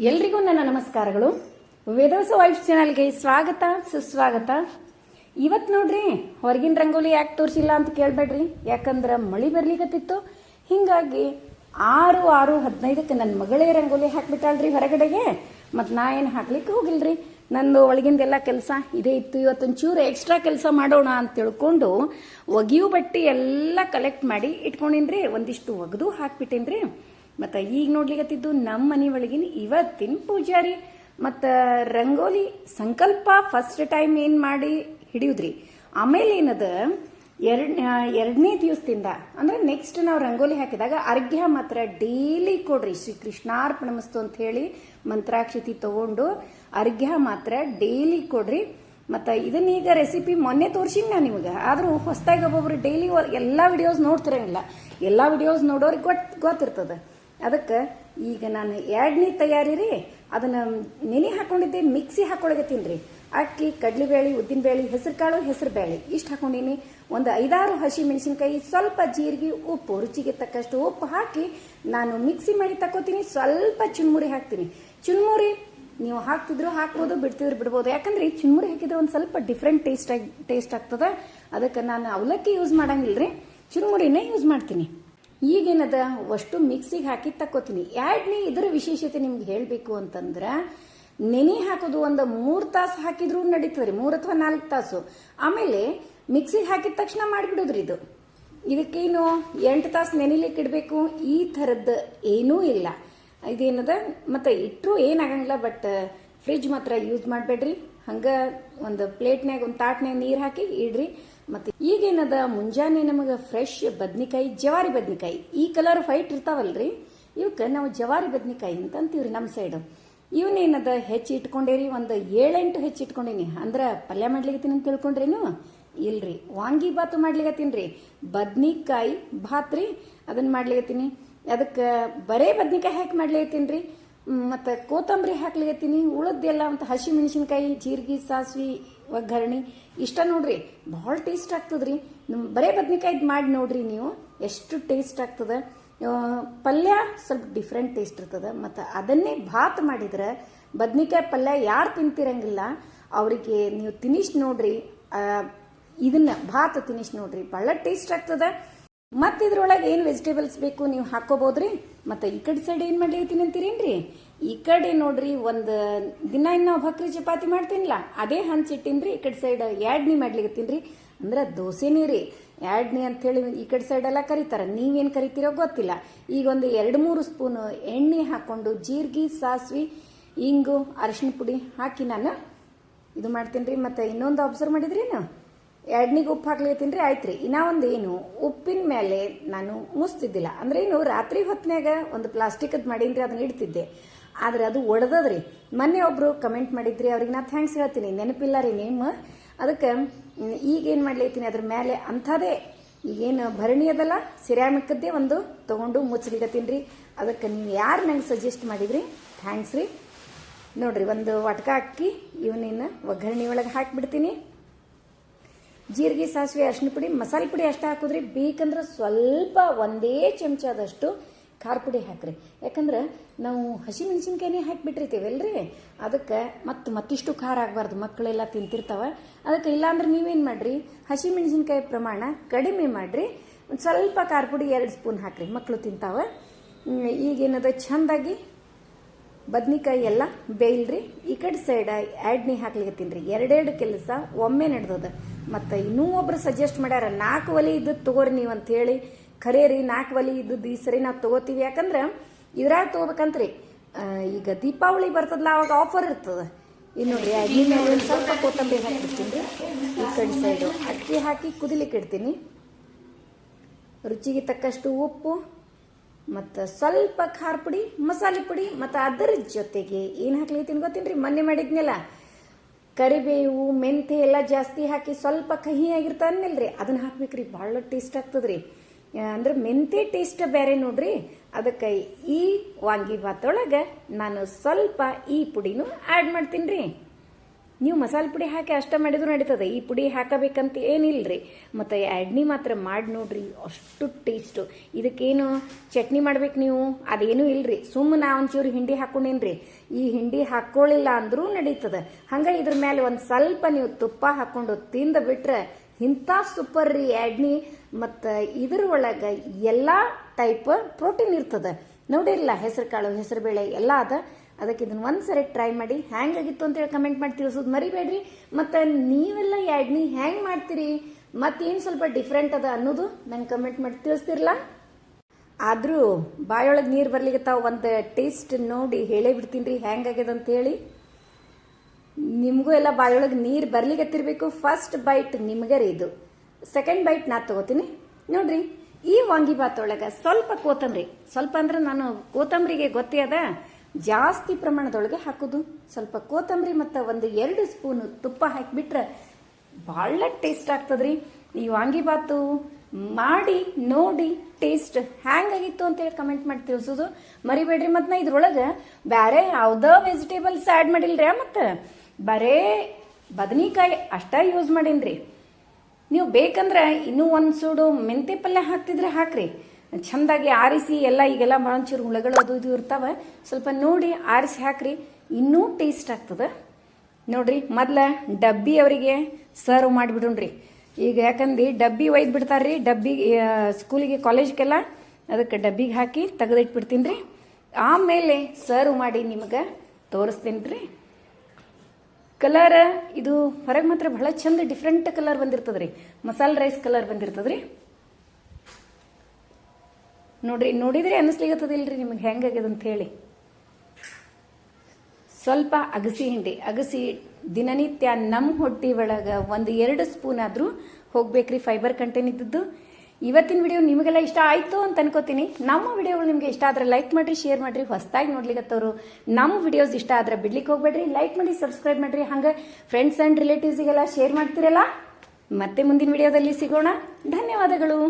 ಎಲ್ರಿಗೂ ನನ್ನ ನಮಸ್ಕಾರಗಳು. ವೇದವಸ ವೈಫ್ ಚಾನಲ್ಗೆ ಸ್ವಾಗತ, ಸುಸ್ವಾಗತ. ಇವತ್ತು ನೋಡ್ರಿ, ಹೊರಗಿನ ರಂಗೋಲಿ ಯಾಕೆ ತೋರಿಸಿಲ್ಲ ಅಂತ ಕೇಳಬೇಡ್ರಿ. ಯಾಕಂದ್ರೆ ಮಳಿ ಬರ್ಲಿಕತ್ತಿತ್ತು. ಹಿಂಗಾಗಿ ಆರು ಆರು, ಹದಿನೈದಕ್ಕೆ ನನ್ನ ಮಗಳೇ ರಂಗೋಲಿ ಹಾಕ್ಬಿಟ್ಟಾಳ್ರಿ ಹೊರಗಡೆಗೆ. ಮತ್ತು ನಾ ಏನು ಹಾಕ್ಲಿಕ್ಕೆ ಹೋಗಿಲ್ರಿ. ನಂದು ಒಳಗಿಂದೆಲ್ಲ ಕೆಲಸ ಇದೇ ಇತ್ತು. ಇವತ್ತೊಂಚೂರು ಎಕ್ಸ್ಟ್ರಾ ಕೆಲಸ ಮಾಡೋಣ ಅಂತ ತಿಳ್ಕೊಂಡು ಒಗಿಯು ಬಟ್ಟೆ ಎಲ್ಲ ಕಲೆಕ್ಟ್ ಮಾಡಿ ಇಟ್ಕೊಂಡಿನ್ರಿ. ಒಂದಿಷ್ಟು ಒಗೆದು ಹಾಕ್ಬಿಟ್ಟೇನ್ರಿ. ಮತ್ತು ಈಗ ನೋಡ್ಲಿಕತ್ತಿದ್ದು ನಮ್ಮ ಮನೆ ಒಳಗಿನ ಇವತ್ತಿನ ಪೂಜಾರಿ. ಮತ್ತು ರಂಗೋಲಿ ಸಂಕಲ್ಪ ಫಸ್ಟ್ ಟೈಮ್ ಏನು ಮಾಡಿ ಹಿಡಿಯುದ್ರಿ? ಆಮೇಲೆ ಏನದ? ಎರಡ್ ಎರಡನೇ ದಿವಸದಿಂದ, ಅಂದ್ರೆ ನೆಕ್ಸ್ಟ್ ನಾವು ರಂಗೋಲಿ ಹಾಕಿದಾಗ ಅರ್ಘ್ಯ ಮಾತ್ರ ಡೈಲಿ ಕೊಡ್ರಿ. ಶ್ರೀ ಕೃಷ್ಣಾರ್ಪಣಮಸ್ತು ಅಂತ ಹೇಳಿ ಮಂತ್ರಾಕ್ಷತಿ ತಗೊಂಡು ಅರ್ಘ್ಯ ಮಾತ್ರ ಡೈಲಿ ಕೊಡ್ರಿ. ಮತ್ತು ಇದನ್ನೀಗ ರೆಸಿಪಿ ಮೊನ್ನೆ ತೋರ್ಸಿನಿ ನಾನು ನಿಮಗೆ. ಆದರೂ ಹೊಸದಾಗಿ ಒಬ್ಬೊಬ್ರು ಡೈಲಿ ಎಲ್ಲ ವಿಡಿಯೋಸ್ ನೋಡ್ತಿರಂಗಿಲ್ಲ. ಎಲ್ಲ ವಿಡಿಯೋಸ್ ನೋಡೋರಿಗೆ ಗೊತ್ತು ಗೊತ್ತಿರ್ತದೆ. ಅದಕ್ಕೆ ಈಗ ನಾನು ಎರಡನೇ ತಯಾರಿ ರೀ, ಅದನ್ನು ನೆನೆ ಹಾಕೊಂಡಿದ್ದೆ, ಮಿಕ್ಸಿ ಹಾಕೊಳಗತ್ತೀನಿ ರೀ ಅಕ್ಕಿ, ಕಡಲೆಬೇಳೆ, ಉದ್ದಿನಬೇಳೆ ಹೆಸರು ಕಾಳು ಹೆಸರು ಬೇಳೆ ಇಷ್ಟು ಹಾಕೊಂಡೀನಿ. ಒಂದು ಐದಾರು ಹಸಿ ಮೆಣಸಿನ್ಕಾಯಿ, ಸ್ವಲ್ಪ ಜೀರಿಗೆ, ಉಪ್ಪು. ರುಚಿಗೆ ತಕ್ಕಷ್ಟು ಉಪ್ಪು ಹಾಕಿ ನಾನು ಮಿಕ್ಸಿ ಮಾಡಿ ತಕ್ಕೋತೀನಿ, ಸ್ವಲ್ಪ ಚುನ್ಮುರಿ ಹಾಕ್ತೀನಿ. ಚುನ್ಮುರಿ ನೀವು ಹಾಕ್ತಿದ್ರು ಹಾಕ್ಬೋದು, ಬಿಡ್ತಿದ್ರು ಬಿಡ್ಬೋದು. ಯಾಕಂದ್ರೆ ಈ ಚುನ್ಮುರಿ ಹಾಕಿದ್ರೆ ಒಂದು ಸ್ವಲ್ಪ ಡಿಫ್ರೆಂಟ್ ಟೇಸ್ಟ್ ಟೇಸ್ಟ್ ಆಗ್ತದೆ. ಅದಕ್ಕೆ ನಾನು ಅವಲಕ್ಕಿ ಯೂಸ್ ಮಾಡಂಗಿಲ್ಲ ರೀ ಚುನ್ಮುರಿನೇ ಯೂಸ್ ಮಾಡ್ತೀನಿ. ಈಗೇನದ? ಅಷ್ಟು ಮಿಕ್ಸಿಗೆ ಹಾಕಿ ತಕ್ಕೋತೀನಿ. ಎರಡನೇ ಇದರ ವಿಶೇಷತೆ ನಿಮ್ಗೆ ಹೇಳಬೇಕು ಅಂತಂದ್ರೆ, ನೆನೆ ಹಾಕೋದು ಒಂದು ಮೂರು ತಾಸು ಹಾಕಿದ್ರು ನಡೀತದ್ರಿ ಮೂರು ಅಥವಾ ನಾಲ್ಕು ತಾಸು. ಆಮೇಲೆ ಮಿಕ್ಸಿಗೆ ಹಾಕಿದ ತಕ್ಷಣ ಮಾಡಿಬಿಡೋದ್ರಿ ಇದು. ಇದಕ್ಕೇನು ಎಂಟು ತಾಸು ನೆನಿಲಿಕ್ಕೆ ಇಡಬೇಕು. ಈ ಥರದ್ದು ಏನೂ ಇಲ್ಲ. ಇದೇನದ? ಮತ್ತು ಇಟ್ಟರು ಏನಾಗಂಗಿಲ್ಲ, ಬಟ್ ಫ್ರಿಜ್ ಮಾತ್ರ ಯೂಸ್ ಮಾಡಬೇಡ್ರಿ. ಹಂಗೆ ಒಂದು ಪ್ಲೇಟ್ನ್ಯಾಗ ಒಂದು ತಾಟ್ನ್ಯಾಗ ನೀರು ಹಾಕಿ ಇಡ್ರಿ. ಮತ್ತು ಈಗೇನದ ಮುಂಜಾನೆ ನಮಗೆ ಫ್ರೆಶ್ ಬದ್ನಿಕಾಯಿ, ಜವಾರಿ ಬದ್ನಿಕಾಯಿ. ಈ ಕಲರ್ ವೈಟ್ ಇರ್ತಾವಲ್ರಿ? ಇವಕ್ಕೆ ನಾವು ಜವಾರಿ ಬದ್ನಿಕಾಯಿ ಅಂತ ಅಂತೀವ್ರಿ ನಮ್ಮ ಸೈಡು ಇವನೇನದ ಹೆಚ್ಚಿ ಇಟ್ಕೊಂಡೇರಿ? ಒಂದು ಏಳೆಂಟು ಹೆಚ್ಚು ಇಟ್ಕೊಂಡೇನಿ. ಅಂದ್ರೆ ಪಲ್ಯ ಮಾಡ್ಲಿಕತ್ತೀನಿ ಅಂತ ತಿಳ್ಕೊಂಡ್ರೇನು ಇಲ್ರಿ. ವಾಂಗಿ ಬಾತು ಮಾಡ್ಲಿಕತ್ತೀನಿ ರೀ ಬದ್ನಿಕಾಯಿ ಭಾತ್ ರೀ ಮಾಡ್ಲಿಕ್ಕೆ ಮಾಡ್ಲಿಕತ್ತೀನಿ. ಅದಕ್ಕೆ ಬರೇ ಬದ್ನಿಕಾಯಿ ಹಾಕಿ ಮಾಡ್ಲಿಕತ್ತೀನಿ ರೀ ಮತ್ತು ಕೋತಂಬರಿ ಹಾಕ್ಲಿಕತ್ತೀನಿ ಉಳದ್ದೆಲ್ಲ ಅಂತ ಹಸಿ ಮೆಣಸಿನ್ಕಾಯಿ, ಜೀರಿಗೆ, ಸಾಸ್ವಿ, ಒಗ್ಗರಣೆ, ಇಷ್ಟ ನೋಡ್ರಿ, ಭಾಳ ಟೇಸ್ಟ್ ಆಗ್ತದ್ರಿ. ಬರೇ ಬದ್ನೆಕಾಯ್ದು ಮಾಡಿ ನೋಡ್ರಿ ನೀವು, ಎಷ್ಟು ಟೇಸ್ಟ್ ಆಗ್ತದೆ. ಪಲ್ಯ ಸ್ವಲ್ಪ ಡಿಫ್ರೆಂಟ್ ಟೇಸ್ಟ್ ಇರ್ತದೆ, ಮತ್ತು ಅದನ್ನೇ ಭಾತ್ ಮಾಡಿದ್ರೆ, ಬದ್ನಿಕಾಯಿ ಪಲ್ಯ ಯಾರು ತಿಂತಿರಂಗಿಲ್ಲ, ಅವರಿಗೆ ನೀವು ತಿನಿಸ್ ನೋಡ್ರಿ ಇದನ್ನ ಭಾತ್ ತಿನಿಸ್ ನೋಡ್ರಿ, ಭಾಳ ಟೇಸ್ಟ್ ಆಗ್ತದೆ. ಮತ್ತೆ ಇದ್ರೊಳಗೆ ಏನು ವೆಜಿಟೇಬಲ್ಸ್ ಬೇಕು ನೀವು ಹಾಕೋಬಹುದ್ರಿ ಮತ್ತು ಈ ಕಡೆ ಸೈಡ್ ಏನು ಮಾಡ್ಲಿಕತ್ತೀನಿ ಅಂತೀರೇನ್ರಿ? ಈ ಕಡೆ ನೋಡ್ರಿ ಒಂದು ದಿನ ಇನ್ನು ನಾವು ಚಪಾತಿ ಮಾಡ್ತೀನಿಲ್ಲ ಅದೇ ಹಂಚಿಟ್ಟಿನ್ರಿ ಈ ಕಡೆ ಸೈಡ್ ಯಾಡ್ನಿ ಮಾಡ್ಲಿಕತ್ತೀನಿ ಅಂದ್ರೆ ದೋಸೆನೇ ರೀ ಯಾಡ್ನಿ ಅಂತೇಳಿ ಈ ಕಡೆ ಸೈಡ್ ಎಲ್ಲ ಕರೀತಾರೆ. ನೀವೇನು ಕರಿತೀರೋ ಗೊತ್ತಿಲ್ಲ. ಈಗ ಒಂದು ಎರಡು ಮೂರು ಸ್ಪೂನು ಎಣ್ಣೆ ಹಾಕೊಂಡು ಜೀರಿಗೆ, ಸಾಸ್ವಿ, ಇಂಗು ಅರಶಿನ ಪುಡಿ ಹಾಕಿ ನಾನು ಇದು ಮಾಡ್ತೀನಿ ರೀ ಮತ್ತು ಇನ್ನೊಂದು ಅಬ್ಸರ್ವ್ ಮಾಡಿದ್ರೇನು? ಎರಡನಿಗೆ ಉಪ್ಪು ಹಾಕ್ಲಿ ರೀ ಆಯ್ತು ರೀ ಇನ್ನೂ ಏನು, ಉಪ್ಪಿನ ಮೇಲೆ ನಾನು ಮುಸ್ತಿದ್ದಿಲ್ಲ. ಅಂದ್ರೆ ಏನು ರಾತ್ರಿ ಹೊತ್ನ್ಯಾಗ ಒಂದು ಪ್ಲಾಸ್ಟಿಕ್ ಮಾಡೀನಿ ರೀ ಅದನ್ನ ಇಡ್ತಿದ್ದೆ. ಆದ್ರೆ ಅದು ಒಡೆದದ್ರಿ ಮೊನ್ನೆ ಒಬ್ರು ಕಮೆಂಟ್ ಮಾಡಿದ್ರಿ, ಅವ್ರಿಗೆ ನಾ ಥ್ಯಾಂಕ್ಸ್ ಹೇಳ್ತೀನಿ. ನೆನಪಿಲ್ಲ ರೀ ನೇಮ್ ಅದಕ್ಕೆ ಈಗ ಏನು ಮಾಡ್ಲಿಕತ್ತೀನಿ ಅದ್ರ ಮೇಲೆ ಅಂಥದೇ ಈಗೇನು ಭರಣಿ ಅದಲ್ಲ, ಸಿರಾಮಿಕ್ಕದ್ದೇ ಒಂದು ತೊಗೊಂಡು ಮುಚ್ಚಲಿಕತ್ತೀನಿ ರೀ ಅದಕ್ಕೆ ನೀವು ಯಾರು ನಂಗೆ ಸಜೆಸ್ಟ್ ಮಾಡಿದ್ರಿ? ಥ್ಯಾಂಕ್ಸ್ ರೀ. ನೋಡ್ರಿ, ಒಂದು ವಟ್ಕ ಹಾಕಿ, ಇವನಿನ್ನ ಒಗ್ಗರಣೆ ಒಳಗೆ ಹಾಕಿಬಿಡ್ತೀನಿ. ಜೀರಿಗೆ, ಸಾಸಿವೆ ಅರ್ಶಿನ ಪುಡಿ, ಮಸಾಲೆ ಪುಡಿ ಅಷ್ಟೇ ಹಾಕಿದ್ರಿ. ಬೇಕಂದ್ರೆ ಸ್ವಲ್ಪ ಒಂದೇ ಚಮಚದಷ್ಟು ಖಾರ ಪುಡಿ ಹಾಕ್ರಿ. ಯಾಕಂದ್ರೆ ನಾವು ಹಸಿ ಮೆಣಸಿನ್ಕಾಯಿನೇ ಹಾಕಿಬಿಟ್ಟಿರ್ತೀವಲ್ರಿ? ಅದಕ್ಕೆ ಮತ್ತು ಮತ್ತಿಷ್ಟು ಖಾರ ಆಗಬಾರ್ದು. ಮಕ್ಕಳೆಲ್ಲ ತಿಂತಿರ್ತಾವೆ. ಅದಕ್ಕೆ ಇಲ್ಲಾಂದ್ರೆ ನೀವೇನು ಮಾಡಿರಿ? ಹಸಿ ಮೆಣಸಿನ್ಕಾಯಿ ಪ್ರಮಾಣ ಕಡಿಮೆ ಮಾಡಿರಿ. ಒಂದು ಸ್ವಲ್ಪ ಖಾರ ಪುಡಿ ಎರಡು ಸ್ಪೂನ್ ಹಾಕ್ರಿ. ಮಕ್ಕಳು ತಿಂತಾವೆ. ಈಗೇನದ ಚಂದಾಗಿ ಬದ್ನಿಕಾಯಿ ಎಲ್ಲ ಬೇಯಿಲ್ರಿ. ಈ ಕಡೆ ಸೈಡ್ ಆ್ಯಡ್ನಿ ಹಾಕ್ಲಿಕ್ಕೆ ತಿನ್ರಿ ಎರಡೆರಡು ಕೆಲಸ ಒಮ್ಮೆ ನಡೆದದ. ಮತ್ತು ಇನ್ನೂ ಒಬ್ರು ಸಜೆಸ್ಟ್ ಮಾಡ್ಯಾರ, ನಾಲ್ಕು ಒಲೆ ಇದ್ದದ್ದು ತಗೋರಿ ನೀವು ಅಂತ ಹೇಳಿ. ಖರೇ ರೀ, ನಾಲ್ಕು ಒಲೆ ಇದ್ದದ್ದು ಈ ಸರಿ ನಾವು ತಗೋತೀವಿ. ಯಾಕಂದ್ರೆ ಇದ್ರಾಗ ತಗೋಬೇಕಂತ್ರಿ. ಈಗ ದೀಪಾವಳಿ ಬರ್ತದಲ್ಲ ಅವಾಗ ಆಫರ್ ಇರ್ತದ. ಇನ್ನು ಒಂದು ಸ್ವಲ್ಪ ಕೊತ್ತಂಬರಿ ಹಾಕಿಬಿಡ್ತೀನಿ ರೀ ಈ ಕಡೆ ಸೈಡು ಅಕ್ಕಿ ಹಾಕಿ ಕುದಿಲಿಕ್ಕೆ ಇಡ್ತೀನಿ. ರುಚಿಗೆ ತಕ್ಕಷ್ಟು ಉಪ್ಪು, ಮತ್ತು ಸ್ವಲ್ಪ ಖಾರ ಪುಡಿ, ಮಸಾಲೆ ಪುಡಿ, ಮತ್ತು ಅದರ ಜೊತೆಗೆ ಏನು ಹಾಕ್ಲಿತ್ತೀನಿ ಗೊತ್ತೇನ್ರಿ? ಮೊನ್ನೆ ಮಾಡಿದ್ನಲ್ಲ ಕರಿಬೇವು ಮೆಂತೆ ಎಲ್ಲ ಜಾಸ್ತಿ ಹಾಕಿ ಸ್ವಲ್ಪ ಕಹಿ ಆಗಿರ್ತಾನಲ್ರಿ ಅದನ್ನ ಹಾಕ್ಬೇಕ್ರಿ, ಭಾಳ ಟೇಸ್ಟ್ ಆಗ್ತದ್ರಿ. ಅಂದ್ರೆ ಮೆಂತೆ ಟೇಸ್ಟ್ ಬೇರೆ ನೋಡ್ರಿ. ಅದಕ್ಕೆ ಈ ವಾಂಗಿ ಭಾತೊಳಗೆ ನಾನು ಸ್ವಲ್ಪ ಈ ಪುಡಿನೂ ಆ್ಯಡ್ ಮಾಡ್ತೀನಿ ರೀ ನೀವು ಮಸಾಲೆ ಪುಡಿ ಹಾಕಿ ಅಷ್ಟ ಮಾಡಿದ್ರು ನಡೀತದೆ. ಈ ಪುಡಿ ಹಾಕಬೇಕಂತ ಏನಿಲ್ರಿ? ಮತ್ತು ಎಡ್ನಿ ಮಾತ್ರ ಮಾಡಿ ನೋಡ್ರಿ, ಅಷ್ಟು ಟೇಸ್ಟು ಇದಕ್ಕೇನು ಚಟ್ನಿ ಮಾಡ್ಬೇಕು ನೀವು? ಅದೇನೂ ಇಲ್ರಿ. ಸುಮ್ಮನೆ ನಾ ಒಂಚೂರು ಹಿಂಡಿ ಹಾಕೊಂಡೇನ್ರಿ. ಈ ಹಿಂಡಿ ಹಾಕ್ಕೊಳ್ಳಿಲ್ಲ ಅಂದರೂ ನಡೀತದೆ. ಹಂಗೆ ಇದ್ರ ಮೇಲೆ ಒಂದು ಸ್ವಲ್ಪ ನೀವು ತುಪ್ಪ ಹಾಕ್ಕೊಂಡು ತಿಂದ ಬಿಟ್ರೆ ಇಂಥ ಸೂಪರ್ ರೀ ಎಡ್ನಿ ಮತ್ತು ಇದ್ರ ಒಳಗೆ ಎಲ್ಲ ಟೈಪ್ ಪ್ರೋಟೀನ್ ಇರ್ತದೆ. ನೋಡಿರಲ್ಲ ಹೆಸರು ಕಾಳು ಹೆಸರು ಬೇಳೆ ಎಲ್ಲ ಅದ. ಅದಕ್ಕೆ ಇದನ್ನ ಒಂದ್ಸರಿ ಟ್ರೈ ಮಾಡಿ ಹ್ಯಾಂಗಾಗಿತ್ತು ಅಂತೇಳಿ ಕಮೆಂಟ್ ಮಾಡಿ ತಿಳಿಸೋದು ಮರಿಬೇಡ್ರಿ. ಮತ್ತು ನೀವೆಲ್ಲ ಎಣ್ಣೆ ಹ್ಯಾಂಗ್ ಮಾಡ್ತೀರಿ? ಮತ್ತೇನು ಸ್ವಲ್ಪ ಡಿಫ್ರೆಂಟ್ ಅದ ಅನ್ನೋದು ನಂಗೆ ಕಮೆಂಟ್ ಮಾಡಿ ತಿಳಿಸ್ತಿರಲ್ಲ ಆದರೂ ಬಾಯೊಳಗೆ ನೀರು ಬರ್ಲಿಕ್ಕೆ ಒಂದು ಟೇಸ್ಟ್ ನೋಡಿ ಹೇಳೇ ಬಿಡ್ತೀನಿ ರೀ ಹ್ಯಾಂಗಾಗ್ಯದ ಅಂತ ಹೇಳಿ. ನಿಮಗೂ ಎಲ್ಲ ಬಾಯೊಳಗೆ ನೀರು ಬರ್ಲಿಕ್ಕತ್ತಿರಬೇಕು ಫಸ್ಟ್ ಬೈಟ್ ನಿಮಗೆ ರೀ ಇದು. ಸೆಕೆಂಡ್ ಬೈಟ್ ನಾ ತಗೋತೀನಿ. ನೋಡ್ರಿ, ಈ ವಾಂಗಿಬಾತ್ ಒಳಗೆ ಸ್ವಲ್ಪ ಕೋತಂಬರಿ ಸ್ವಲ್ಪ ಅಂದ್ರೆ ನಾನು ಕೋತಂಬರಿಗೆ ಗೊತ್ತೇ ಅದ. ಜಾಸ್ತಿ ಪ್ರಮಾಣದೊಳಗೆ ಹಾಕೋದು. ಸ್ವಲ್ಪ ಕೋತಂಬರಿ ಮತ್ತು ಒಂದು ಎರಡು ಸ್ಪೂನು ತುಪ್ಪ ಹಾಕಿಬಿಟ್ರೆ ಭಾಳ ಟೇಸ್ಟ್ ಆಗ್ತದ್ರಿ. ಈ ವಾಂಗಿಬಾತು ಮಾಡಿ, ನೋಡಿ, ಟೇಸ್ಟ್ ಹ್ಯಾಂಗಾಗಿತ್ತು ಅಂತೇಳಿ ಕಮೆಂಟ್ ಮಾಡಿ ತಿಳಿಸೋದು ಮರಿಬೇಡ್ರಿ ಮತ್ತು ನಾ ಇದ್ರೊಳಗೆ ಬೇರೆ ಯಾವುದೋ ವೆಜಿಟೇಬಲ್ಸ್ ಆ್ಯಡ್ ಮಾಡಿಲ್ರಿ ಮತ್ತು. ಬರೇ ಬದನಿಕಾಯಿ ಅಷ್ಟೇ ಯೂಸ್ ಮಾಡೀನ್ರಿ. ನೀವು ಬೇಕಂದ್ರೆ ಇನ್ನೂ ಒಂದು ಸೂಡು ಮೆಂತೆ ಪಲ್ಯ ಹಾಕ್ತಿದ್ರೆ ಹಾಕ್ರಿ. ಚಂದಾಗಿ ಆರಿಸಿ ಎಲ್ಲ ಈಗೆಲ್ಲ ಮಂಚೂರು ಹುಳಗಳು ಅದು ಇದು ಇರ್ತಾವೆ. ಸ್ವಲ್ಪ ನೋಡಿ ಆರಿಸಿ ಹಾಕ್ರಿ. ಇನ್ನೂ ಟೇಸ್ಟ್ ಆಗ್ತದೆ. ನೋಡ್ರಿ, ಮೊದ್ಲ ಡಬ್ಬಿ ಅವರಿಗೆ ಸರ್ವ್ ಮಾಡಿಬಿಡೋಣ್ರಿ. ಈಗ ಯಾಕಂದ್ರೆ, ಡಬ್ಬಿ ಒಯ್ದು ಬಿಡ್ತಾರ್ರಿ. ಡಬ್ಬಿ ಸ್ಕೂಲಿಗೆ ಕಾಲೇಜ್ಗೆಲ್ಲ ಅದಕ್ಕೆ ಡಬ್ಬಿಗೆ ಹಾಕಿ ತೆಗೆದಿಟ್ಬಿಡ್ತೀನಿ ರೀ ಆಮೇಲೆ ಸರ್ವ್ ಮಾಡಿ ನಿಮಗೆ ತೋರಿಸ್ತೀನಿ ರೀ ಕಲರ್ ಇದು ಹೊರಗೆ ಮಾತ್ರ ಬಹಳ ಚಂದ ಡಿಫ್ರೆಂಟ್ ಕಲರ್ ಬಂದಿರ್ತದ್ರಿ. ಮಸಾಲೆ ರೈಸ್ ಕಲರ್ ಬಂದಿರ್ತದ್ರಿ. ನೋಡ್ರಿ, ನೋಡಿದ್ರೆ ಅನ್ನಿಸ್ಲಿಗತ್ತದಿಲ್ರಿ ನಿಮಗೆ ಹೆಂಗಾಗ್ಯದ ಅಂತ ಹೇಳಿ. ಸ್ವಲ್ಪ ಅಗಸಿ ಹಿಂಡಿ, ಅಗಸಿ ದಿನನಿತ್ಯ ನಮ್ಮ ಹೊಟ್ಟಿ ಒಳಗೆ ಒಂದು ಎರಡು ಸ್ಪೂನ್ ಆದರೂ ಹೋಗ್ಬೇಕ್ರಿ ಫೈಬರ್ ಕಂಟೆಂಟ್ ಇದ್ದದ್ದು. ಇವತ್ತಿನ ವಿಡಿಯೋ ನಿಮಗೆಲ್ಲ ಇಷ್ಟ ಆಯಿತು ಅಂತ ಅನ್ಕೋತೀನಿ. ನಮ್ಮ ವಿಡಿಯೋಗಳು ನಿಮಗೆ ಇಷ್ಟ ಆದರೆ ಲೈಕ್ ಮಾಡಿರಿ, ಶೇರ್ ಮಾಡಿರಿ, ಹೊಸದಾಗಿ ನೋಡ್ಲಿಕ್ಕತ್ತವರು ನಮ್ಮ ವಿಡಿಯೋಸ್ ಇಷ್ಟ ಆದರೆ ಬಿಡ್ಲಿಕ್ಕೆ ಹೋಗ್ಬೇಡ್ರಿ, ಲೈಕ್ ಮಾಡಿ, ಸಬ್ಸ್ಕ್ರೈಬ್ ಮಾಡಿರಿ. ಹಂಗೆ ಫ್ರೆಂಡ್ಸ್ ಆ್ಯಂಡ್ ರಿಲೇಟಿವ್ಸಿಗೆಲ್ಲ ಶೇರ್ ಮಾಡ್ತಿರಲ್ಲ? ಮತ್ತೆ ಮುಂದಿನ ವಿಡಿಯೋದಲ್ಲಿ ಸಿಗೋಣ. ಧನ್ಯವಾದಗಳು.